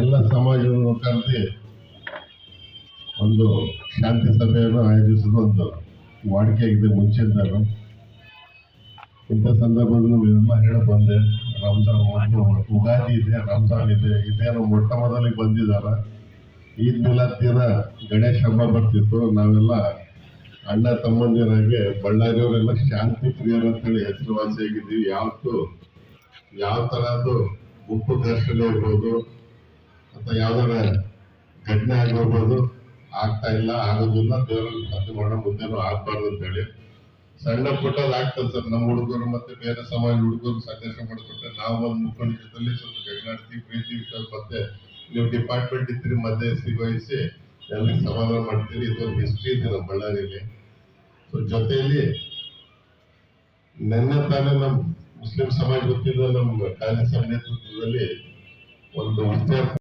ಎಲ್ಲ ಸಮಾಜವನ್ನು ಕರೆಸಿ ಒಂದು ಶಾಂತಿ ಸಭೆಯನ್ನು ಆಯೋಜಿಸುವುದು ಒಂದು ವಾಡಿಕೆ ಇದೆ ಮುಂಚಿಂದಲೂ ಇಂಥ ಸಂದರ್ಭದಲ್ಲಿ ನಾವೆಲ್ಲ ಹೇಳ ಬಂದೆ ರಂಜಾನ್ ಉಗಾದಿ ಇದೆ ರಂಜಾನ್ ಇದೆ ಇದೇನು ಮೊಟ್ಟ ಮೊದಲಿಗೆ ಬಂದಿದ್ದಾರೆ. ಈದ್ ಮಿಲಾದ್ ದಿನ ಗಣೇಶ ಹಬ್ಬ ಬರ್ತಿತ್ತು, ನಾವೆಲ್ಲ ಅಣ್ಣ ತಮ್ಮಂದಿರಾಗೆ ಬಳ್ಳಾರಿಯವರೆಲ್ಲ ಶಾಂತಿ ಪ್ರಿಯರು ಅಂತೇಳಿ ಹೆಸರುವಾಸಿಯಾಗಿದ್ದೀವಿ. ಯಾವತ್ತು ಯಾವ ಥರದ್ದು ಗುಂಪು ದರ್ಶನ ಇರ್ಬೋದು ಯಾವ್ದಾರ ಘಟನೆ ಆಗಿರ್ಬೋದು, ಆಗ್ತಾ ಇಲ್ಲ, ಆಗೋದಿಲ್ಲ ದೇವರಲ್ಲಿ ಪ್ರಾರ್ಥನೆ ಮಾಡೋ ಆಗ್ಬಾರ್ದು ಅಂತ ಹೇಳಿ. ಸಣ್ಣ ಪುಟ್ಟದ್ ಆಗ್ತದೆ ಸರ್, ನಮ್ಮ ಹುಡುಗರು ಮತ್ತೆ ಬೇರೆ ಸಮಾಜ ಹುಡುಗರು ಸಜೆಷನ್ ಮಾಡಿಕೊಟ್ರೆ ನಾವು ಒಂದು ಮುಖಂಡ ಜೊತೆಲಿ ಸ್ವಲ್ಪ ಜಗಳಾಡ್ತೀವಿ ಪ್ರೀತಿ ವಿಷಯ ಮತ್ತೆ ನೀವು ಡಿಪಾರ್ಟ್ಮೆಂಟ್ ಇದ್ರಿ ಮಧ್ಯೆ ವಹಿಸಿ ಎಲ್ಲಿ ಸಮಾಧಾನ ಮಾಡ್ತೀರಿ. ಇದೊಂದು ಹಿಸ್ಟ್ರಿ ಇದೆ ನಮ್ಮ ಬಳ್ಳಾರಿಯಲ್ಲಿ ಸೊ ಜೊತೆಯಲ್ಲಿ ನಿನ್ನೆ ತಾನೇ ನಮ್ಮ ಮುಸ್ಲಿಂ ಸಮಾಜ ಗೊತ್ತಿದ್ದ ನಮ್ಮ ಕಾಲೇಜ್ ನೇತೃತ್ವದಲ್ಲಿ ಒಂದು ವಿದ್ಯಾರ್ಥಿ